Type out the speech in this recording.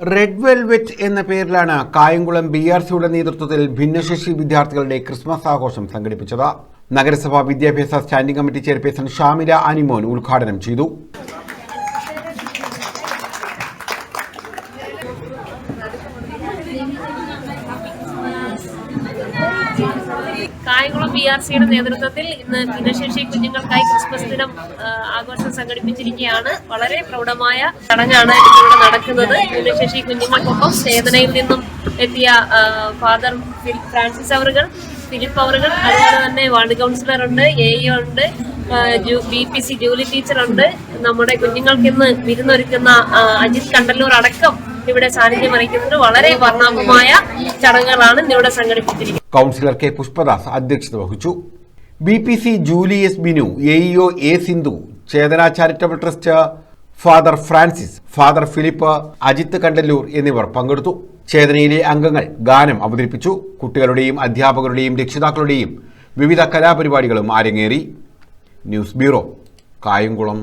Red velvet എന്ന പേരിലാണ് Kayamkulam B R സിയുടെ നേതൃത്വത്തിൽ ഭിന്നശേഷി വിദ്യാർത്ഥികളുടെ ക്രിസ്മസ് ആഘോഷം സംഘടിപ്പിച്ചത്. നഗരസഭാ വിദ്യാഭ്യാസ standing committee chairperson Shamila Animon ഉദ്ഘാടനം ചെയ്തു. കായംകുളം ബി ആർ സിയുടെ നേതൃത്വത്തിൽ ഇന്ന് ഭിന്നശേഷി കുഞ്ഞുങ്ങൾക്കായി ക്രിസ്മസ് ദിനം ആഘോഷം സംഘടിപ്പിച്ചിരിക്കുകയാണ്. വളരെ പ്രൗഢമായ ചടങ്ങാണ് ഇവിടെ നടക്കുന്നത്. ഭിന്നശേഷി കുഞ്ഞുങ്ങൾക്കൊപ്പം സേവനയിൽ നിന്നും എത്തിയ ഫാദർ ഫ്രാൻസിസ് അവറുകൾ ഫിലിപ്പ് അവറുകൾ അതുപോലെ തന്നെ വാർഡ് കൗൺസിലർ ഉണ്ട് എ ഉണ്ട് B P C Julie teacher ഉണ്ട്. നമ്മുടെ കുഞ്ഞുങ്ങൾക്ക് ഇന്ന് വിരുന്നൊരുക്കുന്ന അജിത് കണ്ടല്ലൂർ അടക്കം ഇവിടെ സാന്നിധ്യം അറിയിക്കുന്നത് വളരെ വർണാഭമായ ചടങ്ങുകളാണ് ഇന്നിവിടെ സംഘടിപ്പിച്ചിരിക്കുന്നത്. കൗൺസിലർ കെ പുഷ്പദാസ് അധ്യക്ഷത വഹിച്ചു. B P C Julius Binu A EO A Sindhu Chethana charitable trust father Francis father Philip Ajith Kandalloor എന്നിവർ പങ്കെടുത്തു. ചേതനയിലെ അംഗങ്ങൾ ഗാനം അവതരിപ്പിച്ചു. കുട്ടികളുടെയും അധ്യാപകരുടെയും രക്ഷിതാക്കളുടെയും വിവിധ കലാപരിപാടികളും അരങ്ങേറി. News bureau Kayamkulam.